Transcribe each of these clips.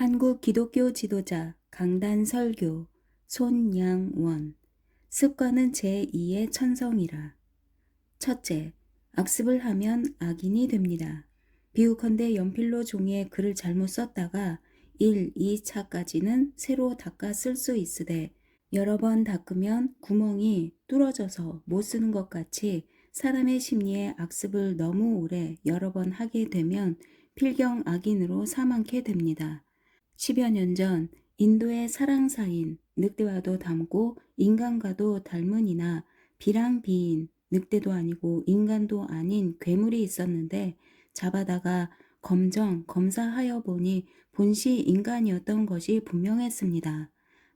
한국 기독교 지도자 강단 설교 손양원 습관은 제2의 천성이라. 첫째, 악습을 하면 악인이 됩니다. 비우컨대 연필로 종이에 글을 잘못 썼다가 1, 2차까지는 새로 닦아 쓸 수 있으되 여러 번 닦으면 구멍이 뚫어져서 못 쓰는 것 같이 사람의 심리에 악습을 너무 오래 여러 번 하게 되면 필경 악인으로 사망케 됩니다. 10여 년 전 인도의 사랑사인 늑대와도 닮고 인간과도 닮은 이나 비랑비인 늑대도 아니고 인간도 아닌 괴물이 있었는데 잡아다가 검정 검사하여 보니 본시 인간이었던 것이 분명했습니다.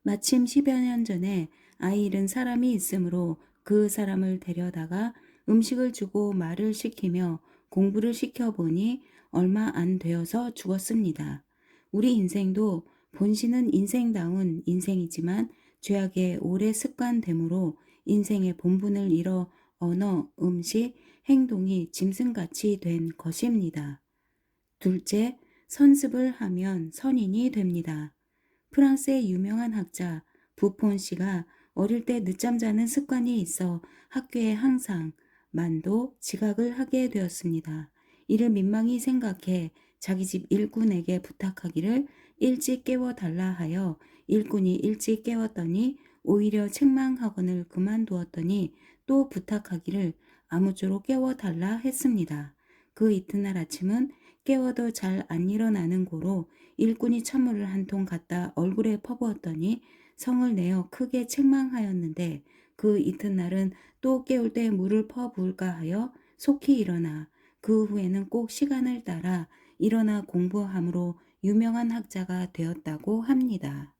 마침 10여 년 전에 아이 잃은 사람이 있으므로 그 사람을 데려다가 음식을 주고 말을 시키며 공부를 시켜보니 얼마 안 되어서 죽었습니다. 우리 인생도 본신은 인생다운 인생이지만 죄악에 오래 습관되므로 인생의 본분을 잃어 언어, 음식, 행동이 짐승같이 된 것입니다. 둘째, 선습을 하면 선인이 됩니다. 프랑스의 유명한 학자 부폰 씨가 어릴 때 늦잠 자는 습관이 있어 학교에 항상 만도 지각을 하게 되었습니다. 이를 민망히 생각해 자기 집 일꾼에게 부탁하기를 일찍 깨워 달라 하여 일꾼이 일찍 깨웠더니 오히려 책망학원을 그만두었더니 또 부탁하기를 아무쪼록 깨워 달라 했습니다. 그 이튿날 아침은 깨워도 잘 안 일어나는 고로 일꾼이 찬물을 한 통 갖다 얼굴에 퍼부었더니 성을 내어 크게 책망하였는데 그 이튿날은 또 깨울 때 물을 퍼부을까 하여 속히 일어나 그 후에는 꼭 시간을 따라 일어나 공부함으로 유명한 학자가 되었다고 합니다.